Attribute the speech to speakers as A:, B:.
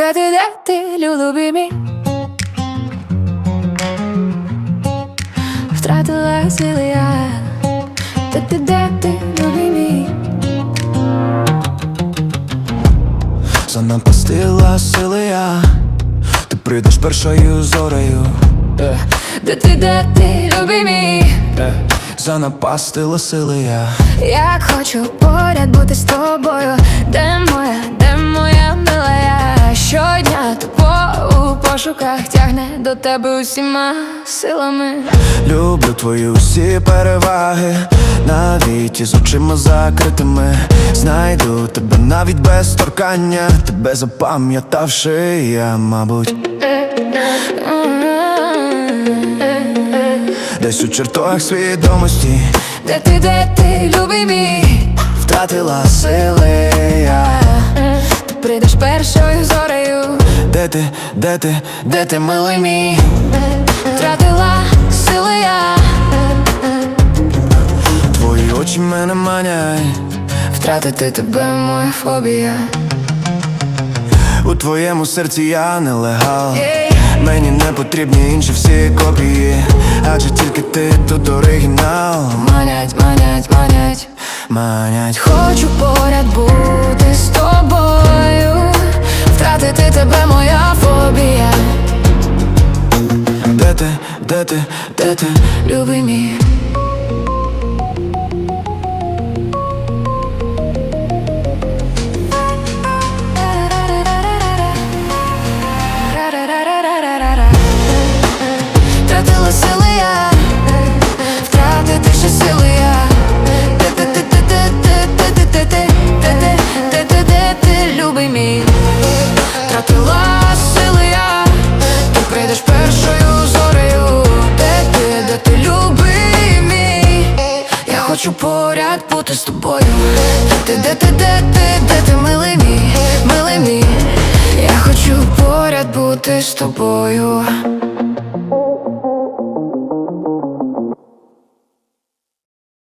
A: Де ти, де ти, любий мій? Втратила сили я. Де ти, де ти, любий мій?
B: Занапастила сили я, ти прийдеш першою зорею,
A: Де ти, де ти, любий мій?
B: занапастила сили я,
A: Як хочу поряд бути з тобою, пошуках тягне до тебе усіма силами.
B: люблю твої усі переваги, навіть із очима закритими. Знайду тебе навіть без торкання, тебе запам'ятавши, я, мабуть, десь у чертогах свідомості
A: Де ти, де ти, любий мій?
B: втратила сили я. Де ти, де ти, де ти, милий мій?
A: втратила сили я,
B: Твої очі мене манять.
A: втратити тебе моя фобія.
B: У твоєму серці я нелегал
A: Ей.
B: Мені не потрібні інші всі копії Адже тільки ти тут оригінал
A: Манять, манять, манять.
B: Манять
A: Хочу поряд бути
B: ти, де ти, де ти
A: любий мій. Втратила сили хочу поряд бути з тобою. Де ти, де ти, де ти, де ти, милий мій, милий мій. Я хочу поряд бути з тобою.